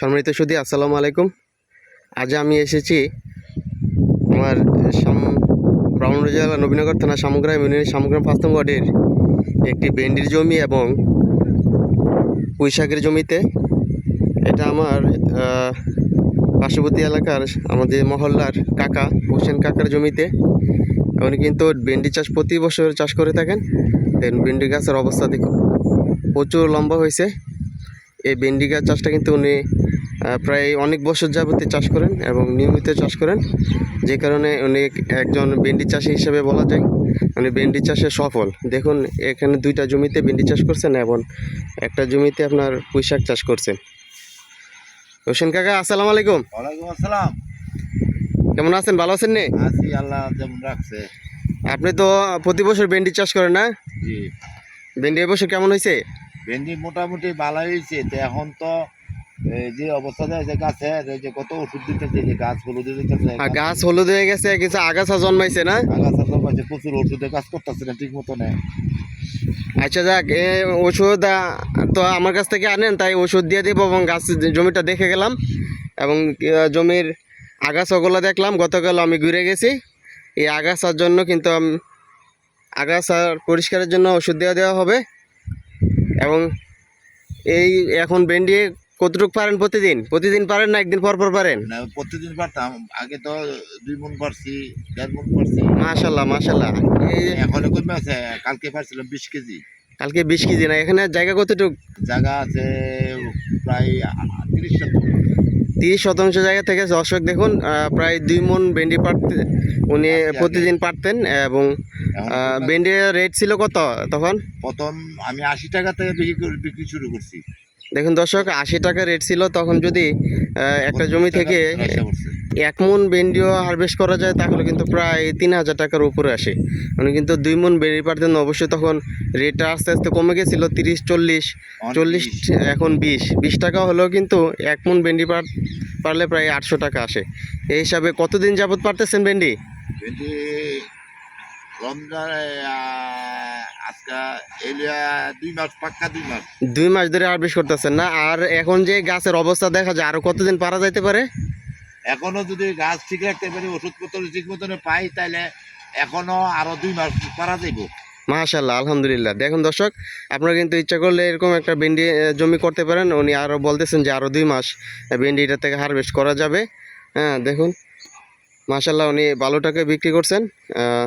সম্মানিত সুদী আসসালামু আলাইকুম। আজ আমি এসেছি আমার সাম ব্রাহ্মণবাড়িয়া জেলা নবীনগর থানা সামগ্রাম ইউনিয়নের সামগ্রাম পাঁচতম ওয়ার্ডের একটি ভেন্ডির জমি এবং পুঁইশাকের জমিতে। এটা আমার পার্শ্ববর্তী এলাকার আমাদের মহল্লার কাকা, হোসেন কাকার জমিতে। উনি কিন্তু ভেন্ডি চাষ প্রতি বছর চাষ করে থাকেন। দেন ভেন্ডি গাছের অবস্থা দেখুন। প্রচুর লম্বা হয়েছে। এই ভেন্ডি গাছ চাষটা কিন্তু উনি প্রায় অনেক বছর যাবতীয় চাষ করেন এবং নিয়মিত চাষ করেন। যে কারণে উনি একজন ভেন্ডি চাষি হিসেবে বলা যায় উনি ভেন্ডি চাষে সফল। দেখুন এখানে দুইটা জমিতে ভেন্ডি চাষ করছেন এবং একটা জমিতে আপনার পুঁইশাক চাষ করছেন। হোসেন কাকা আসসালামু আলাইকুম। ওয়ালাইকুম আসসালাম। কেমন আছেন? ভালো আছেন নে? আছি আল্লাহ যেমন রাখছে। আপনি তো প্রতি বছর ভেন্ডি চাষ করেন না? জি। ভেন্ডি এবছর কেমন হয়েছে? ভেন্ডি মোটামুটি ভালো হয়েছে। তো এখন তো এই যে অবস্থা আছে গাছে এই যে কত ওষুধ দিতেছে যে গাছ হলুদ দিতেছে আর গাছ হলুদ হয়ে গেছে কিছু আগাছা জন্মাইছে না? আগাছা জন্মাইছে প্রচুর ওষুধে কাজ করতেছে না ঠিক মতো নেই আচ্ছা যাক এ ওষুধ তো আমার কাছ থেকে আনেন তাই ওষুধ দিয়ে দিব এবং গাছ জমিটা দেখে গেলাম এবং জমির আগাছাগুলো দেখলাম গতকাল আমি ঘুরে গেছি। এই আগাছার জন্য কিন্তু আগাছার পরিষ্কারের জন্য ওষুধ দেওয়া দেওয়া হবে এবং এই এখন ভেন্ডি কতটুকু পারেন প্রতিদিন? প্রতিদিন পারেন না একদিন পর পর পারেন? না প্রতিদিন পারতাম। আগে তো দুই মন পারছি দেড় মন পারছি। মাশাল্লাহ মাশাল্লাহ এখন কমে আছে কালকে পারছিলাম বিশ কেজি। কালকে বিশ কেজি না এখানে জায়গা কতটুকু? জায়গা আছে প্রায় তিরিশ তিরিশ শতাংশ জায়গা থেকে দর্শক দেখুন প্রায় দুই মন ভেন্ডি পারতে উনি প্রতিদিন পারতেন এবং ভেন্ডির রেট ছিল কত তখন? প্রথম আমি আশি টাকা থেকে বিক্রি করে- বিক্রি শুরু করছি। দেখুন দর্শক আশি টাকা রেট ছিল তখন যদি একটা জমি থেকে এক মন ভেন্ডিও হারভেস্ট করা যায় তাহলে কিন্তু প্রায় তিন হাজার টাকার উপরে আসে। উনি কিন্তু দুই মন ভেন্ডি পারতেন অবশ্যই তখন রেটটা আস্তে আস্তে কমে গেছিল তিরিশ চল্লিশ চল্লিশ এখন বিশ। বিশ টাকা হলেও কিন্তু এক মন ভেন্ডি পার পারলে প্রায় আটশো টাকা আসে। এই হিসাবে কতদিন যাবত পারতেছেন ভেন্ডি? ভেন্ডি রমজান আজকে এলিয়া দুই মাস পাক্কা দুই মাস। দুই মাস ধরে হারভেস্ট করতেছেন না? আর এখন যে গাছের অবস্থা দেখা যায় আরও কতদিন পারা যাইতে পারে? এখনও যদি গাছ ঠিক রাখতে পারি ওষুধপত্র ঠিক মতন পাই তাহলে এখনও আরও দুই মাস পারা যাইব। মাশাল্লাহ আলহামদুলিল্লাহ। দেখুন দর্শক আপনারা কিন্তু ইচ্ছা করলে এরকম একটা ভেন্ডি জমি করতে পারেন। উনি আরও বলতেছেন যে আরও দুই মাস ভেন্ডি এটা থেকে হারভেস্ট করা যাবে। হ্যাঁ দেখুন। মাশাল্লাহ উনি ভালো টাকায় বিক্রি করছেন। আহ,